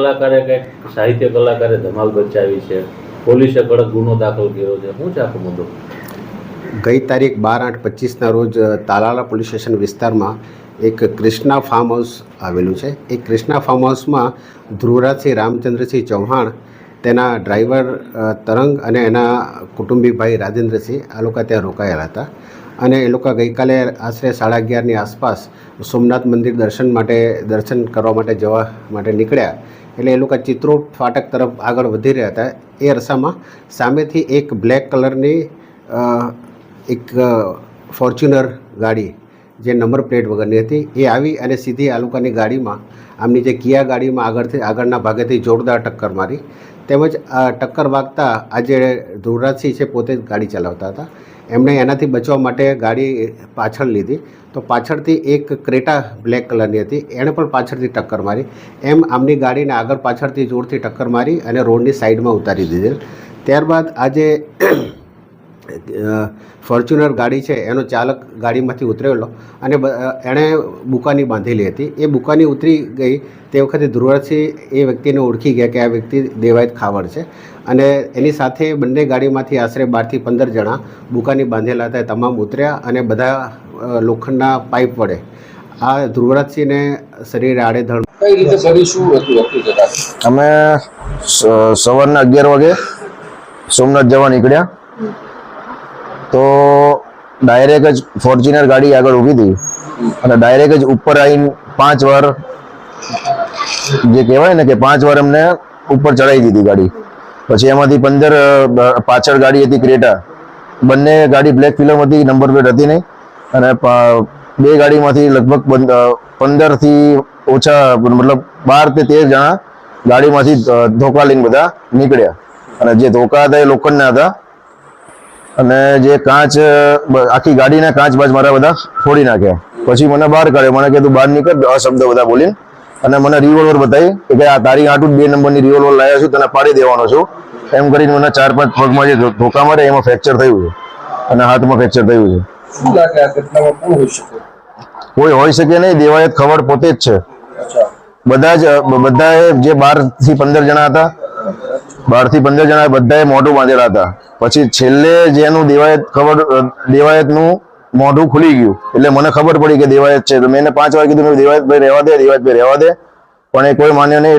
કલાકારે કંઈક સાહિત્ય કલાકારે ધમાલ બચાવી છે. પોલીસે કડક ગુનો દાખલ કર્યો છે. શું છે મુદ્દો? ગઈ તારીખ બાર આઠ પચીસના રોજ તાલાલા પોલીસ સ્ટેશન વિસ્તારમાં એક ક્રિષ્ના ફાર્મ હાઉસ આવેલું છે. એ ક્રિષ્ના ફાર્મ હાઉસમાં ધ્રુવરાજસિંહ રામચંદ્રસિંહ ચૌહાણ, તેના ડ્રાઈવર તરંગ અને એના કુટુંબી ભાઈ રાજેન્દ્રસિંહ આ લોકો ત્યાં રોકાયેલા હતા. અને એ લોકો ગઈકાલે આશરે સાડા અગિયારની આસપાસ સોમનાથ મંદિર દર્શન માટે, દર્શન કરવા માટે જવા માટે નીકળ્યા. એટલે એ લોકો ચિત્રોડ ફાટક તરફ આગળ વધી રહ્યા હતા. એ અરસામાં સામેથી એક બ્લેક કલરની એક ફોર્ચ્યુનર ગાડી જે નંબર પ્લેટ વગરની હતી, એ આવી અને સીધી આ લોકોની ગાડીમાં, આમની જે કિયા ગાડીમાં આગળથી, આગળના ભાગેથી જોરદાર ટક્કર મારી. તેમજ આ ટક્કર વાગતા આ જે ધ્રુવરાજસિંહ છે પોતે જ ગાડી ચલાવતા હતા. એમણે એનાથી બચવા માટે ગાડી પાછળ લીધી. તો પાછળથી એક ક્રેટા બ્લેક કલરની હતી. એણે પણ પાછળથી ટક્કર મારી. એમ આમની ગાડીને આગળ પાછળથી જોરથી ટક્કર મારી અને રોડની સાઈડમાં ઉતારી દીધેલ. ત્યારબાદ આજે ફોર્ચ્યુનર ગાડી છે એનો ચાલક ગાડીમાંથી ઉતરેલો અને એણે બુકાની બાંધેલી હતી. એ બુકાની ઉતરી ગઈ તે વખતે ધ્રુવરાજસિંહ એ વ્યક્તિને ઓળખી ગયા કે આ વ્યક્તિ દેવાયત ખાવડ છે અને એની સાથે બંને ગાડીમાંથી આશરે બારથી પંદર જણા બુકાની બાંધેલા હતા. તમામ ઉતર્યા અને બધા લોખંડના પાઇપ વડે આ ધ્રુવરાજસિંહને શરીરે આડેધડ કઈ રીતે શું હતું અમે સવારના અગિયાર વાગે સોમનાથ જવા નીકળ્યા. તો ડાયરેક્ટ જ ફોર્ચ્યુનર ગાડી આગળ ઊભી હતી. અને ડાયરેક્ટ જ ઉપર આવીને પાંચ વાર જે કહેવાય ને કે પાંચ વાર અમને ઉપર ચડાવી દીધી ગાડી. પછી એમાંથી પંદર પાછળ ગાડી હતી ક્રેટા. બંને ગાડી બ્લેક ફિલ્મ હતી નંબર પ્લેટ હતી નહીં. અને બે ગાડીમાંથી લગભગ પંદરથી ઓછા, મતલબ બાર તે તેર જણા ગાડીમાંથી ધોકા લઈને બધા નીકળ્યા. અને જે ધોકા હતા એ લોખંડના હતા. અને જે કાચ આખી ગાડીના કાચ બાચ મારા બધા ફોડી નાખ્યા પછી મને બહાર કાઢ્યો મને કીધું બહાર નીકળ શબ્દો બધા બોલીને. અને મને રિવોલ્વર બતાવી કે ભાઈ આ તારી આટું બે નંબરની રિવોલ્વર લાવ્યા છું તને પાડી દેવાનો છું. એમ કરીને મને ચાર પાંચ પગમાં જે ધોકા મારે એમાં ફ્રેક્ચર થયું છે. અને હાથમાં ફ્રેક્ચર થયું છે. કોઈ હોઈ શકે નહીં દેવાયત ખબર પોતે જ છે. બધા જ બધાએ જે બારથી પંદર જણા હતા બારથી પંદર જણા બધાએ મોઢું બાંધેલા હતા. પછી છેલ્લે જેનું દેવાયત ખબર દેવાયતનું મોઢું ખુલી ગયું. એટલે મને ખબર પડી કે દેવાયત છે. તો મેં પાંચ વાર કીધું દેવાયતભાઈ દેવાયત ભાઈ રહેવા દે દેવાયત ભાઈ રહેવા દે. પણ એ કોઈ માન્યો નહીં.